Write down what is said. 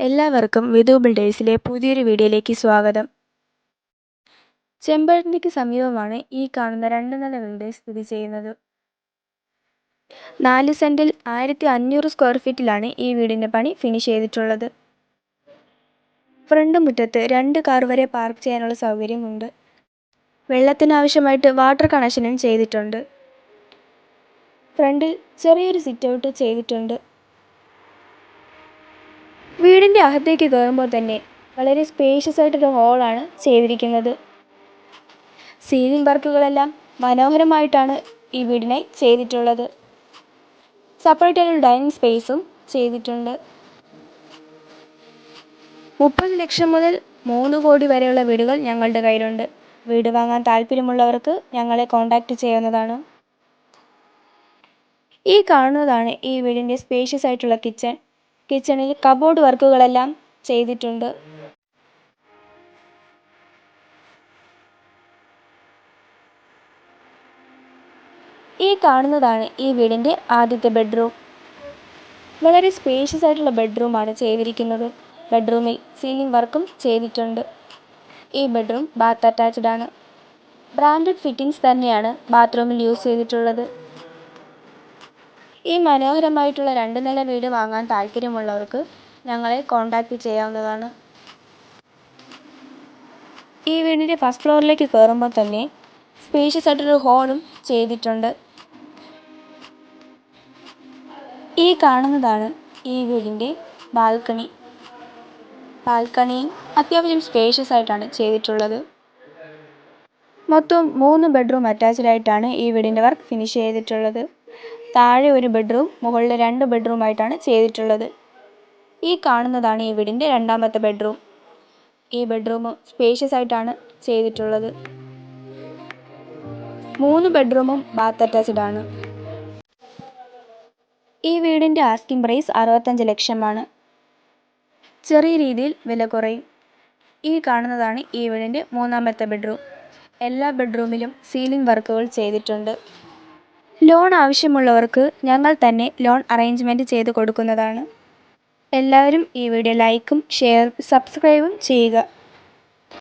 എല്ലാവർക്കും വിധു ബിൽഡേഴ്സിലെ പുതിയൊരു വീഡിയോയിലേക്ക് സ്വാഗതം. ചെമ്പഴന്തിക്ക് സമീപമാണ് ഈ കാണുന്ന രണ്ട് നില വീട് സ്ഥിതി ചെയ്യുന്നത്. നാല് സെന്റിൽ ആയിരത്തി അഞ്ഞൂറ് സ്ക്വയർ ഫീറ്റിലാണ് ഈ വീടിന്റെ പണി ഫിനിഷ് ചെയ്തിട്ടുള്ളത്. ഫ്രണ്ട് മുറ്റത്ത് രണ്ട് കാർ വരെ പാർക്ക് ചെയ്യാനുള്ള സൗകര്യമുണ്ട്. വെള്ളത്തിനാവശ്യമായിട്ട് വാട്ടർ കണക്ഷനും ചെയ്തിട്ടുണ്ട്. ഫ്രണ്ടിൽ ചെറിയൊരു സിറ്റ് ഔട്ട് ചെയ്തിട്ടുണ്ട്. വീടിന്റെ അകത്തേക്ക് കയറുമ്പോൾ തന്നെ വളരെ സ്പേഷ്യസ് ആയിട്ടൊരു ഹോളാണ് ചെയ്തിരിക്കുന്നത്. സീലിംഗ് വർക്കുകളെല്ലാം മനോഹരമായിട്ടാണ് ഈ വീടിനെ ചെയ്തിട്ടുള്ളത്. സെപ്പറേറ്റ് ആയിട്ടൊരു ഡൈനിങ് സ്പേസും ചെയ്തിട്ടുണ്ട്. മുപ്പത് ലക്ഷം മുതൽ മൂന്ന് കോടി വരെയുള്ള വീടുകൾ ഞങ്ങളുടെ കയ്യിലുണ്ട്. വീട് വാങ്ങാൻ താല്പര്യമുള്ളവർക്ക് ഞങ്ങളെ കോൺടാക്റ്റ് ചെയ്യുന്നതാണ്. ഈ കാണുന്നതാണ് ഈ വീടിന്റെ സ്പേഷ്യസ് ആയിട്ടുള്ള കിച്ചൺ കിച്ചണിൽ കബോർഡ് വർക്കുകളെല്ലാം ചെയ്തിട്ടുണ്ട്. ഈ കാണുന്നതാണ് ഈ വീടിന്റെ ആദ്യത്തെ ബെഡ്റൂം. വളരെ സ്പേഷ്യസ് ആയിട്ടുള്ള ബെഡ്റൂമാണ് ചെയ്തിരിക്കുന്നത്. ബെഡ്റൂമിൽ സീലിംഗ് വർക്കും ചെയ്തിട്ടുണ്ട്. ഈ ബെഡ്റൂം ബാത്ത് അറ്റാച്ച്ഡ് ആണ്. ബ്രാൻഡഡ് ഫിറ്റിംഗ്സ് തന്നെയാണ് ബാത്റൂമിൽ യൂസ് ചെയ്തിട്ടുള്ളത്. ഈ മനോഹരമായിട്ടുള്ള രണ്ട് നില വീട് വാങ്ങാൻ താല്പര്യമുള്ളവർക്ക് ഞങ്ങളെ കോൺടാക്റ്റ് ചെയ്യാവുന്നതാണ്. ഈ വീടിന്റെ ഫസ്റ്റ് ഫ്ലോറിലേക്ക് കയറുമ്പോൾ തന്നെ സ്പേഷ്യസ് ആയിട്ടൊരു ഹോളും ചെയ്തിട്ടുണ്ട്. ഈ കാണുന്നതാണ് ഈ വീടിന്റെ ബാൽക്കണി ബാൽക്കണി അത്യാവശ്യം സ്പേഷ്യസ് ആയിട്ടാണ് ചെയ്തിട്ടുള്ളത്. മൊത്തം മൂന്ന് ബെഡ്റൂം അറ്റാച്ച്ഡ് ആയിട്ടാണ് ഈ വീടിന്റെ വർക്ക് ഫിനിഷ് ചെയ്തിട്ടുള്ളത്. താഴെ ഒരു ബെഡ്റൂം മുകളിൽ രണ്ട് ബെഡ്റൂം ആയിട്ടാണ് ചെയ്തിട്ടുള്ളത്. ഈ കാണുന്നതാണ് ഈ വീടിന്റെ രണ്ടാമത്തെ ബെഡ്റൂം. ഈ ബെഡ്റൂം സ്പേഷ്യസ് ആയിട്ടാണ് ചെയ്തിട്ടുള്ളത്. മൂന്ന് ബെഡ്റൂമും ബാത്ത് അറ്റാച്ച്ഡ് ആണ്. ഈ വീടിന്റെ ആസ്കിംഗ് പ്രൈസ് അറുപത്തഞ്ച് ലക്ഷമാണ്. ചെറിയ രീതിയിൽ വില കുറയും. ഈ കാണുന്നതാണ് ഈ വീടിന്റെ മൂന്നാമത്തെ ബെഡ്റൂം. എല്ലാ ബെഡ്റൂമിലും സീലിംഗ് വർക്കുകൾ ചെയ്തിട്ടുണ്ട്. ലോൺ ആവശ്യമുള്ളവർക്ക് ഞങ്ങൾ തന്നെ ലോൺ അറേഞ്ച്മെന്റ് ചെയ്ത് കൊടുക്കുന്നതാണ്. എല്ലാവരും ഈ വീഡിയോ ലൈക്കും ഷെയർ സബ്സ്ക്രൈബും ചെയ്യുക.